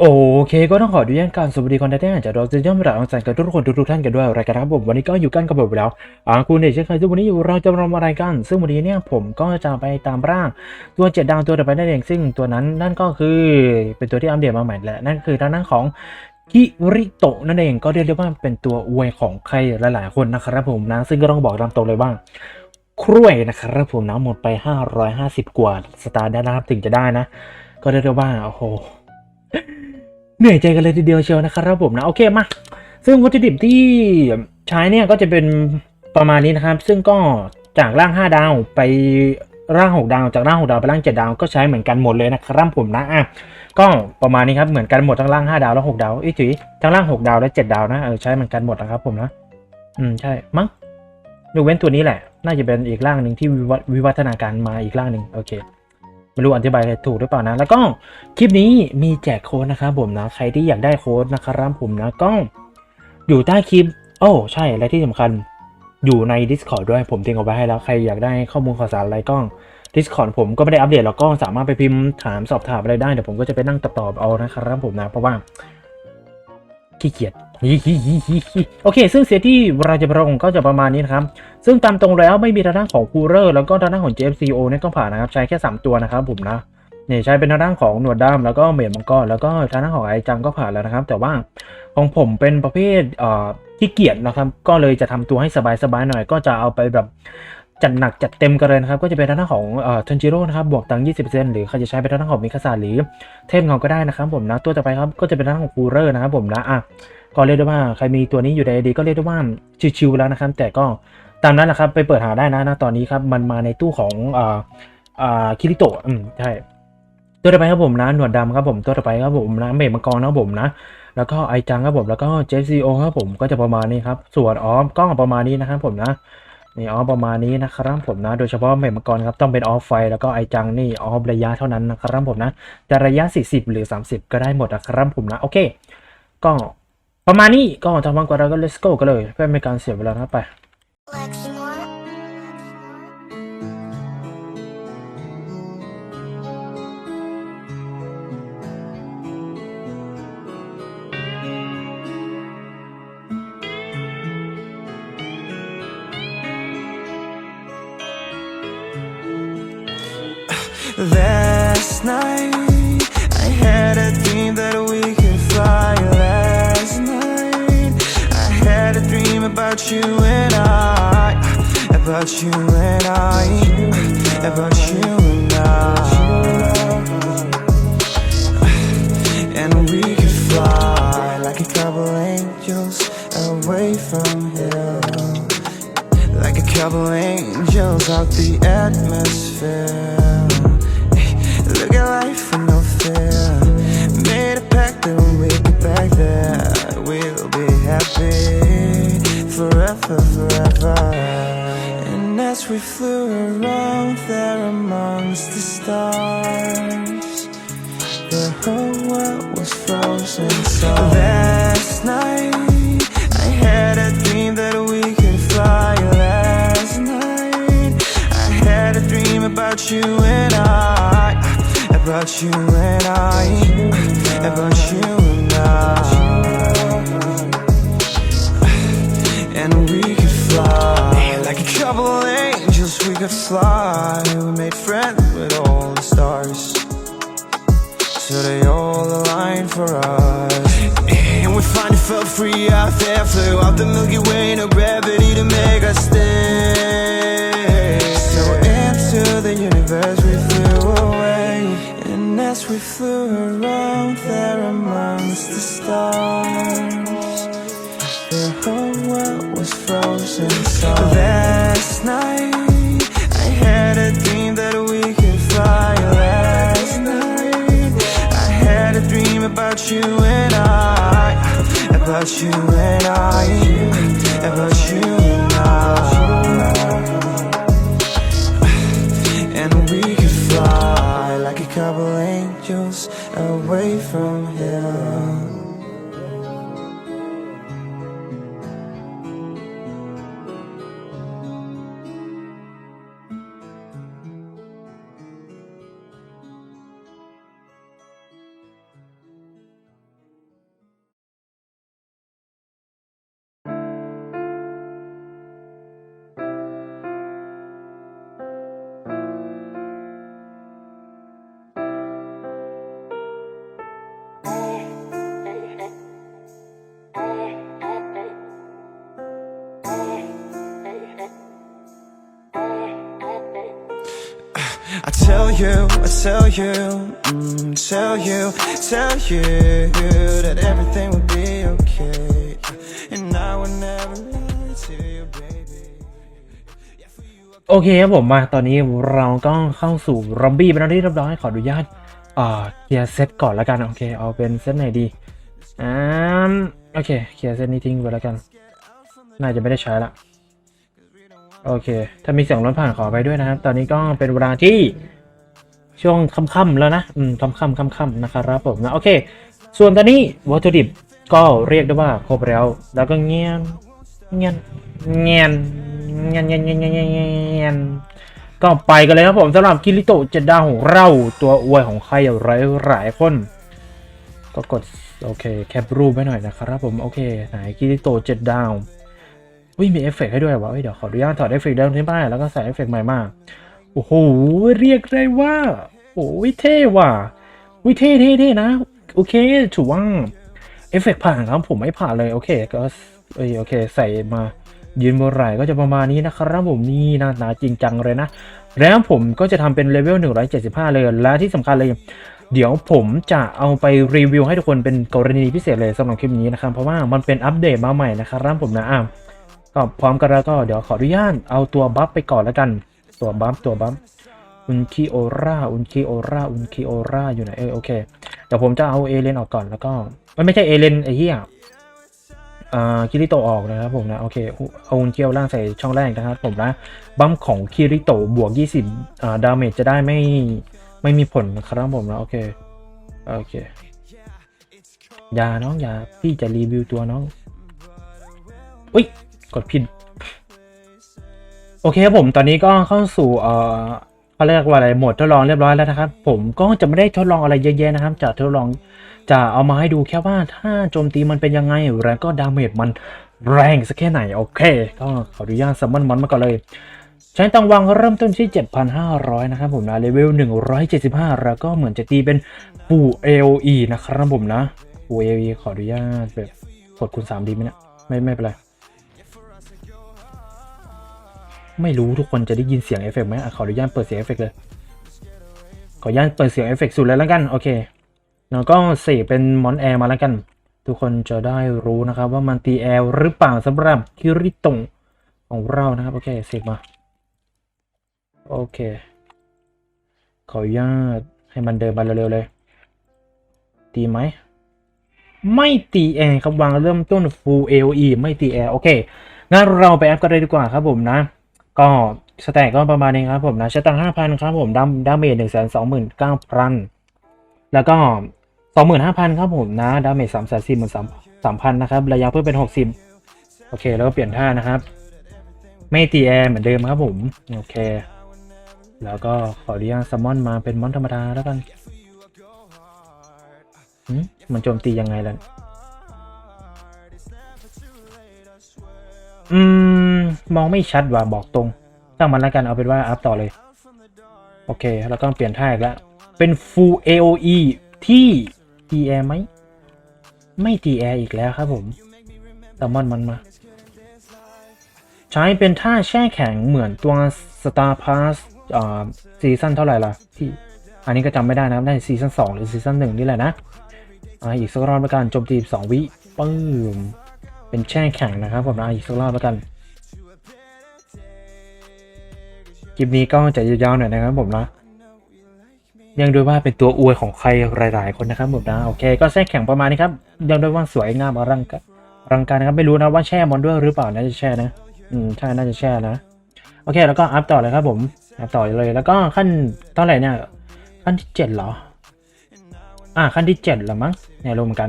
โอเคก็ต้องขออนุญาตการสวัสดีคอนเที่ได้อ่านจากดอกจะย่อมระดับสังกัดทุกคนทุกท่านกันด้วยรายการครับผมวันนี้ก็อยู่กันกับผมแล้วอ่าคุณเดชเช่นเคยซึ่งวันนี้อยู่เราจะมาทำอะไรกัน ซึ่งวันนี้เนี่ยผมก็จะไปตามร่างตัวเจ็ดดาวตัวต่อไปนั่นเองซึ่งตัวนั้นนั่นก็คือเป็นตัวที่อัปเดตมาใหม่แหละนั่นคือทางด้านของคิริโตะนั่นเองก็เรียกได้ว่าเป็นตัวอวยของใครหลายๆ คนนะครับผมนะซึ่งก็ต้องบอกตามตรงเลยว่าครวยนะครับผมนะหมดไป 550 กว่าสตาร์ได้นะครับถึงจะได้นะ ก็เรียกได้ว่าโอ้โห เหนื่อยใจกันเลยทีเดียวเชียวนะครับผมนะโอเคมาซึ่งวัตถุดิบที่ใช้เนี่ยก็จะเป็นประมาณนี้นะครับ ซึ่งก็จากร่าง 5 ดาวไปร่าง 6 ดาวจากร่าง 6 ดาวไปร่าง 7 ดาว ก็ใช้เหมือนกันหมดเลยนะครับผมนะอะก็ประมาณนี้ครับเหมือนกันหมดทั้งร่าง 5 ดาวและ6ดาวอีจุ๋ยทั้งร่าง 6 ดาวและ 7 ดาวนะเออใช้เหมือนกันหมดนะครับผมนะอืมใช่มั้งยกเว้นตัวนี้แหละ น่าจะเป็นอีกร่างหนึ่งที่วิววิวัฒนาการมาอีกร่างหนึ่งโอเค ไม่รู้อธิบายถูกหรือเปล่านะ แล้วก็คลิปนี้มีแจกโค้ดนะครับผมนะ ใครที่อยากได้โค้ดนะครับผมนะก็อยู่ใต้คลิป โอ้ใช่และที่สำคัญอยู่ใน Discord ด้วยผมทิ้งเอาไว้ให้แล้ว ใครอยากได้ข้อมูลข่าวสารอะไรก็ Discord ผมก็ไม่ได้อัปเดตแล้วก็สามารถไปพิมพ์ถามสอบถามอะไรได้เดี๋ยวผมก็จะไปนั่งตอบตอบเอานะครับผมนะเพราะว่าขี้เกียจโอเค ซึ่งเซตที่เราจะประลงก็จะประมาณนี้นะครับ ซึ่งตามตรงแล้วไม่มีทางด้านของคูเรอร์แล้วก็ทางด้านของ JFCO เนี่ยก็ผ่านนะครับ ใช้แค่ 3 ตัวนะครับผมนะเนี่ยใช้เป็นทางด้านของหนวดดำแล้วก็เหมียนมังกรแล้วก็ทางด้านของไอจังก็ผ่านแล้วนะครับ แต่ว่าของผมเป็นประเภทเอ่อขี้เกียจนะครับ ก็เลยจะทำตัวให้สบายๆหน่อย ก็จะเอาไปแบบจัดหนักจัดเต็มกันเลยนะครับ ก็จะเป็นทางด้านของเอ่อทันจิโร่นะครับบวกตังค์20%หรือใครจะใช้เป็นทางด้านของมิคาซาหรือเทพเงาก็ได้นะครับผมนะตัวต่อไปครับก็จะเป็นทางด้านของคูเรอร์นะครับผมนะอะก็เรียกได้ว่าใครมีตัวนี้อยู่ในดีก็เรียกได้ว่าชิวๆแล้วนะครับ แต่ก็ ตามนั้นแหละครับไปเปิดหาได้นะนะตอนนี้ครับมันมาในตู้ของอ่าอ่าคิริโตะอืมใช่ตัวต่อไปครับผมนะหนวดดำครับผมตัวต่อไปครับผมนะเมฆมังกรนะครับผมนะแล้วก็ไอจังครับผมแล้วก็เจฟซีโอครับผมก็จะประมาณนี้ครับส่วนออฟก็ประมาณนี้นะครับผมนะนี่ออฟประมาณนี้นะครับผมนะ โดยเฉพาะเมฆมังกรครับต้องเป็นออฟไฟแล้วก็ไอจังนี่ออฟระยะเท่านั้นนะครับผมนะจะระยะ 40 หรือ 30 ก็ได้หมดนะครับผมนะโอเคก็ประมาณนี้ก็ทำมากกว่าเราก็ let's go กันเลย เพื่อไม่ให้การเสียเวลานะไป Last night, I had a dream that we could fly. Last night, I had a dream about you and I, about you and I, about you and I. And we could fly like a couple angels away from here like a couple angels out the atmosphere for now. About you and I, about you and I. And we could fly like a couple angels. We could fly. We made friends with all the stars. So they all aligned for us. And we finally felt free out there. Flew out the Milky Way, no gravity to make us stay. I had a dream that we could fly. Last night, I had a dream about you and I, about you and I, about you and I. tell you, I tell you, mm, tell you, tell you that everything will be okay. And I would never lie to you, baby. โอเคครับผมมาตอนนี้เราก็เข้าสู่ร็อบบี้เป็นที่เรียบร้อยขออนุญาตอ่าเคลียร์เซตก่อนแล้วกันโอเคเอาเป็นเซตไหนดีอ่าโอเคเคลียร์เซตนี้ทิ้งไปแล้วกัน น่าจะไม่ได้ใช้ละโอเค ถ้ามีเสียงรถผ่านขอไปด้วยนะครับ ตอนนี้ก็เป็นเวลาที่ ช่วงค่ำๆแล้วนะ อืมค่ำๆค่ำๆนะครับผมนะ โอเค ส่วนตอนนี้วัตถุดิบก็เรียกได้ว่าครบแล้ว แล้วก็เงียนเงียนเงียนเงียนเงียนเงียนเงียนเงียนเงียนก็ไปกันเลยครับผมสำหรับคิริโตเจ็ดดาวของเราตัวอวยของใครหลายหลายคน ก็กดโอเคแคปรูปไว้หน่อยนะครับผม โอเค ไหนคิริโตเจ็ดดาวอุ้ยมีเอฟเฟกให้ด้วยวะเอ้ยเดี๋ยวขออนุญาตถอดเอฟเฟกต์เดิมที่บ้านแล้วก็ใส่เอฟเฟกต์ใหม่มา โอ้โห เรียกได้ว่า โอ้ยเท่ว่ะวิเท่เท่เท่นะ โอเคถือว่าเอฟเฟกต์ผ่านครับผมไม่ผ่านเลย โอเค ก็เอโอเค ใส่มายืนบนไหล่ก็จะประมาณนี้นะครับผมนี่หน้าตาจริงจังเลยนะ แล้วผมก็จะทำเป็นเลเวล 175 เลย และที่สำคัญเลย เดี๋ยวผมจะเอาไปรีวิวให้ทุกคนเป็นกรณีพิเศษเลยสำหรับคลิปนี้นะครับ เพราะว่ามันเป็นอัปเดตมาใหม่นะครับผมนะอะก็พร้อมกันแล้วก็เดี๋ยวขออนุญาตเอาตัวบัฟไปก่อนแล้วกัน ตัวบัฟตัวบัฟอุนคิโอราอุนคิโอราอุนคิโอราอยู่ไหนเออโอเคเดี๋ยวผมจะเอาเอเลนออกก่อนแล้วก็ไม่ไม่ใช่เอเลนไอ้เหี้ยอ่าคิริโตออกนะครับผมนะโอเคเอาอุนเกียวล่างใส่ช่องแรกนะครับผมนะบัมของคิริโตบวก 20อ่าดาเมจจะได้ไม่ไม่มีผลนะครับผมนะโอเคโอเคอย่าน้องอย่าพี่จะรีวิวตัวน้องอุ้ยกดผิด โอเคครับผมตอนนี้ก็เข้าสู่เอ่อเขาเรียกว่าอะไรโหมดทดลองเรียบร้อยแล้วนะครับ ผมก็จะไม่ได้ทดลองอะไรเยอะแยะนะครับ จะทดลองจะเอามาให้ดูแค่ว่าถ้าโจมตีมันเป็นยังไงแล้วก็ดาเมจมันแรงสักแค่ไหนโอเค ก็ขออนุญาตซัมมอนมอนมาก่อนเลยใช้ตังวังเริ่มต้นที่ 7,500 นะครับผมนะเลเวล 175 แล้วก็เหมือนจะตีเป็นฟูเอลีนะครับผมนะฟูเอลีขออนุญาตแบบกดคูณ3ดีไหมเนะไม่ไม่เป็นไร ไม่รู้ทุกคนจะได้ยินเสียงเอฟเฟกต์ไหมขออนุญาตเปิดเสียงเอฟเฟกต์เลย ขออนุญาตเปิดเสียงเอฟเฟกต์สุดเลยแล้วกัน โอเคแล้วก็เสกเป็นมอนแอร์มาแล้วกัน ทุกคนจะได้รู้นะครับว่ามันตีแอร์หรือเปล่าสำหรับคิริตะของเรานะครับ โอเคเสกมา โอเค ขออนุญาตให้มันเดินมาเร็วๆเลย ตีไหมไม่ตีแอร์ครับวางเริ่มต้น full AOE ไม่ตีแอร์โอเคงั้นเราไปแอปกันเลยดีกว่าครับผมนะ ก็สแต็กก็ประมาณนี้ครับผมนะช้ตังห้าพันครับผมดาดาเมจหนึ่งแสนสองหมื่นเก้าพันแล้วก็สองหมื่นห้าพันครับผมนะดาเมจสามแสนสี่หมื่นสามสามพันนะครับ ระยะเพิ่มเป็นหกสิบโอเค แล้วก็เปลี่ยนท่านะครับ ไม่ตีแอร์เหมือนเดิมครับผม โอเค แล้วก็ขออนุญาตซัมมอนมาเป็นมอนธรรมดาแล้วกันมมันโจมตียังไงล่ะ อืม มองไม่ชัดว่ะบอกตรงช่างมันแล้วกันเอาเป็นว่าอัพต่อเลย โอเคแล้วก็เปลี่ยนท่าอีกแล้ว เป็น full AOE ที่ TR ไหม ไม่ TR อีกแล้วครับผมแต่มอนมันมา ใช้เป็นท่าแช่แข็งเหมือนตัว Star Pass อ่าซีซั่นเท่าไหร่ล่ะ ที่อันนี้ก็จำไม่ได้นะครับได้ซีซั่น2หรือซีซั่น1นี่แหละนะอ่าอีกสักรอบแล้วกันโจมตี2วิปึ้มเป็นแช่แข็งนะครับผมนะอีกสักรอบแล้วกัน คลิปนี้ก็จะยาวๆหน่อยนะครับผมนะยังด้วยว่าเป็นตัวอวยของใครหลาย ๆ คนนะครับผมนะโอเค ก็แช่แข็งประมาณนี้ครับยังด้วยว่าสวยงามอลังการอลังการนะครับไม่รู้นะว่าแช่มอนด้วยหรือเปล่าน่าจะแช่นะอืมใช่น่าจะแช่นะโอเค แล้วก็อัพต่อเลยครับผมอัพต่อเลยแล้วก็ขั้นเท่าไหร่เนี่ยขั้นที่เจ็ดเหรออ่าขั้นที่เจ็ดเหรอมั้งเนี่ยรวมกัน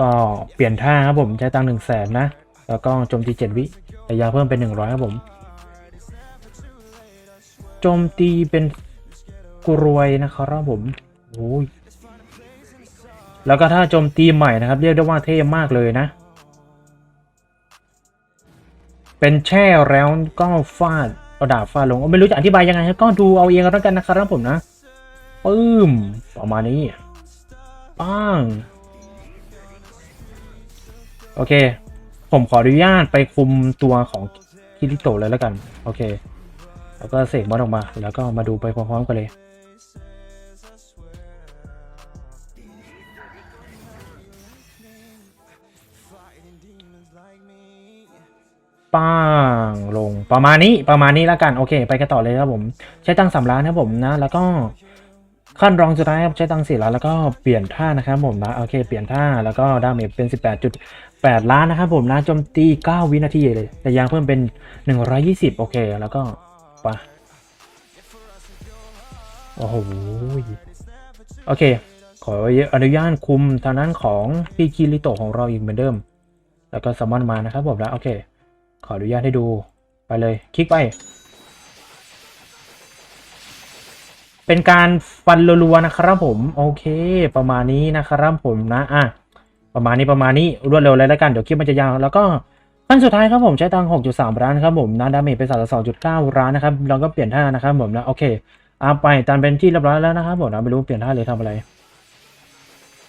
ก็เปลี่ยนท่าครับผมใช้ตังหนึ่งแสนนะแล้วก็โจมตีเจ็ดวิระยะเพิ่มเป็นหนึ่งร้อยครับผม โจมตีเป็นกรวยนะครับผมโอ้ยแล้วก็ถ้าโจมตีใหม่นะครับ เรียกได้ว่าเท่มากเลยนะ เป็นแช่แล้วก็ฟาดเอาดาบฟาดลงไม่รู้จะอธิบายยังไงก็ดูเอาเองก็แล้วกันนะครับผมนะปึ้มประมาณนี้ป้างโอเค ผมขออนุญาตไปคุมตัวของคิริโตเลยแล้วกัน โอเค แล้วก็เสกบอสออกมา แล้วก็มาดูไปพร้อมๆกันเลยปังลงประมาณนี้ประมาณนี้แล้วกัน โอเค ไปกันต่อเลยครับผม ใช้ตังสามล้านครับผมนะ แล้วก็ขั้นรองสุดท้ายรับใช้ตังสี่ล้านแล้วก็เปลี่ยนท่านะครับผมนะโอเคเปลี่ยนท่าแล้วก็ดาเมจเป็นแปดล้านนะครับผมนะจมตีเก้าวินาทีเลย แต่ยางเพิ่มเป็นหนึ่งร้อยี่สิบโอเค แล้วก็ ปะโอ้โหโอเค ขออนุญาตคุมทางนั้นของพี่คิริโตของเราอีกเหมือนเดิม แล้วก็ซัมอนมานะครับผมนะโอเค ขออนุญาตให้ดูไปเลย คลิกไป เป็นการฟันรัวๆนะครับผม โอเค ประมาณนี้นะครับผมนะอะประมาณนี้ประมาณนี้รวดเร็วเลยแล้วกัน เดี๋ยวคลิปมันจะยาวแล้วก็ ขั้นสุดท้ายครับผมใช้ตังค์6.3ล้านครับผมนะดาเมจเป็น32.9ล้านนะครับเราก็เปลี่ยนท่านะครับผมนะโอเคเอาไปตามเป็นที่เรียบร้อยแล้วนะครับผมนะไม่รู้เปลี่ยนท่าเลยทำอะไร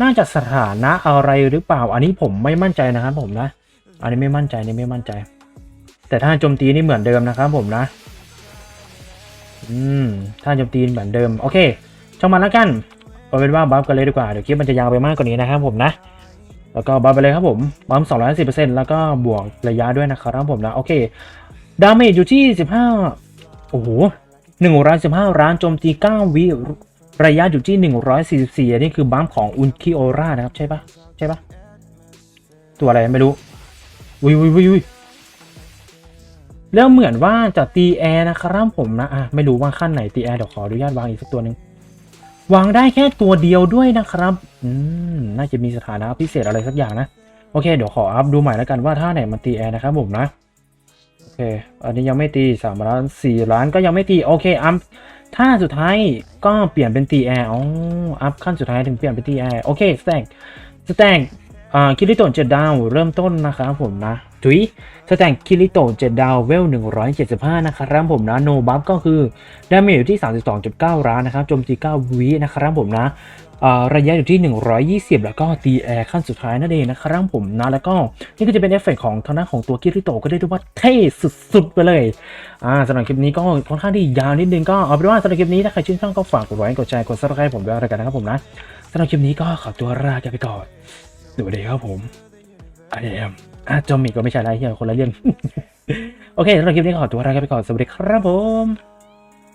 น่าจะสถานะอะไรหรือเปล่า อันนี้ผมไม่มั่นใจนะครับผมนะ อันนี้ไม่มั่นใจนี่ไม่มั่นใจ แต่ถ้าโจมตีนี่เหมือนเดิมนะครับผมนะ อืมถ้าโจมตีเหมือนเดิมโอเคช่างมันแล้วกันเอาเป็นว่าบัฟกันเลยดีกว่าเดี๋ยวคลิปมันจะยาวไปมากกว่านี้นะครับผมนะ แล้วก็บัฟไปเลยครับผมบัฟสองร้อยสิบเปอร์เซ็นต์แล้วก็บวกระยะด้วยนะครับผมนะ โอเค ดาเมจอยู่ที่สิบห้าโอ้โหหนึ่งร้อยสิบห้าร้านโจมตีเก้าวิระยะอยู่ที่หนึ่งร้อยสี่สิบสี่อันนี้คือบัฟของอุนคิโอรานะครับใช่ปะใช่ปะตัวอะไรไม่รู้อุ้ยอุ้ยอุ้ยอุ้ยแล้วเหมือนว่าจะตีแอร์นะครับผมนะอะไม่รู้ว่าขั้นไหนตีแอร์เดี๋ยวขออนุญาตวางอีกสักตัวหนึ่ง วางได้แค่ตัวเดียวด้วยนะครับ อืม น่าจะมีสถานะพิเศษอะไรสักอย่างนะ โอเค เดี๋ยวขออัพดูใหม่แล้วกันว่าท่าไหนมันตีแอร์นะครับผมนะ โอเค อันนี้ยังไม่ตีสามล้านสี่ล้านก็ยังไม่ตี โอเค อัพท่าสุดท้ายก็เปลี่ยนเป็นตีแอร์อ๋อ อัพขั้นสุดท้ายถึงเปลี่ยนเป็นตีแอร์ โอเค สแต็ก สแต็กอ่าคิริโตะเจ็ดดาว เริ่มต้นนะครับผมนะ ถุยสแต็กคิริโตเจ็ดดาวเวล 175 นะครับผมนะโนบัฟก็คือดาเมจอยู่ที่ 32.9 ล้านนะครับโจมตี9วินะครับผมนะระยะอยู่ที่ 120 แล้วก็ตีแอร์ขั้นสุดท้ายนั่นเองนะครับผมนะ แล้วก็นี่ก็จะเป็นเอฟเฟกของทางด้านของตัวคิริโตก็ได้ด้วยว่าเท่สุดๆ ไปเลยอ่าสำหรับคลิปนี้ก็ค่อนข้างที่ยาวนิดนึงก็เอาเป็นว่าสำหรับคลิปนี้ถ้าใครชื่นชอบก็ฝากกดไลค์กดแชร์กดซับสไครต์ผมด้วยแล้วกันนะครับผมนะสำหรับคลิปนี้ก็ขอตัวลาไปก่อนสวัสดีครับผม I am อะจอมมี่ก็ไม่ใช่ไรเฮียคนละเรื่อง โอเคสำหรับคลิปนี้ขอตัวลาไปก่อน สวัสดีครับผม